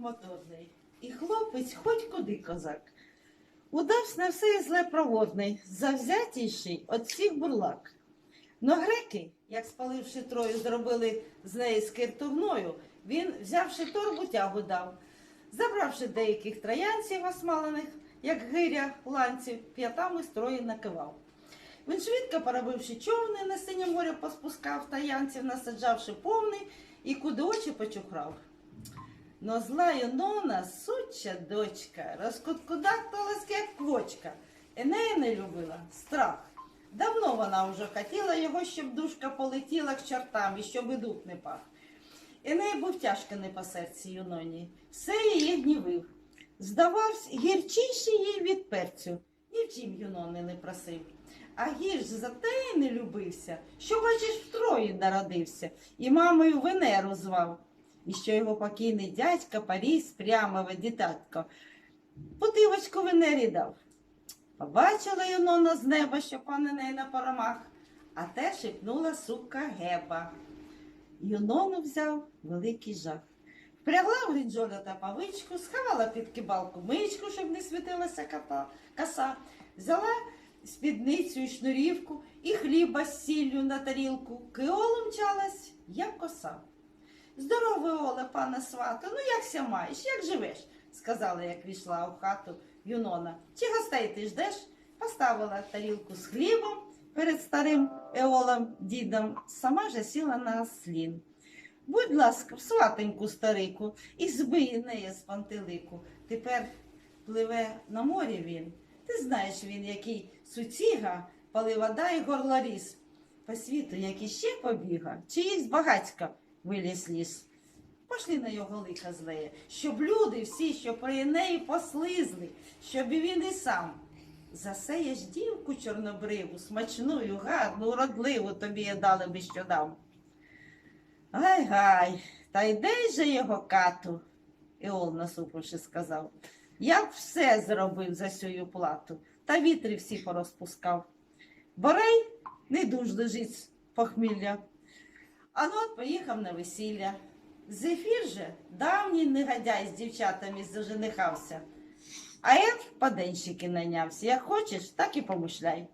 моторний, і хлопець хоч куди козак. Удавсь на все зле проводний, завзятійший от всіх бурлак. Но греки, як спаливши трою, зробили з неї скиртовною, він, взявши торбу, тягу дав. Забравши деяких троянців осмалених, як гиря ланців, п'ятами строї накивав. Він швидко поробивши човни, на синє море поспускав таянців, насаджавши повний, і куди очі почухрав. Но зла Юнона, суча дочка, розкуткудакталась, як квочка. Енея не любила страх. Давно вона вже хотіла його, щоб душка полетіла к чортам і щоб і дух не пах. Еней був тяжко не по серці Юноні, все її гнівив. Здавався, гірчіший від перцю, ні в чим Юнони не просив. А гірш за те й не любився, що, бачиш, втрої народився, і мамою Венеру звав, і що його покійний дядька Паріс прямо дітатко. Потивочку Венері дав. Побачила Юнона з неба, що пане неї на поромах, а те шепнула сука Геба. Юнону взяв великий жах. Впрягла в рінджоля та павичку, сховала під кибалку мичку, щоб не світилася кота, коса, взяла спідницю і шнурівку, і хліба з сіллю на тарілку, киолу мчалась, як коса. Здоровий Оле, пане свату, ну як ся маєш, як живеш? сказала, як війшла у хату Юнона. Чи гостей ти ждеш? Поставила тарілку з хлібом перед старим Еолом дідом, сама же сіла на слін. Будь ласка, сватеньку старику, і збий неї з пантелику. Тепер пливе на морі він. Ти знаєш він, який суціга, паливода і горлоріз. По світу, як іще побіга, чиїсь багацька виліз ліс. Пошли на його лиха злеє, щоб люди всі, що при неї послизли, щоб і він і сам. Засеєш дівку чорнобриву, смачную, гарну, уродливу тобі я дали би що дам. Гай гай, та йди же його кату, Іол насупивши сказав. Я б все зробив за сю плату, та вітри всі порозпускав. Борей не дуж лежить похмілля. А ну от поїхав на весілля. Зефір же давній негодяй з дівчатами заженихався. А я в паденщики найнявся. Як хочеш, так і помишляй.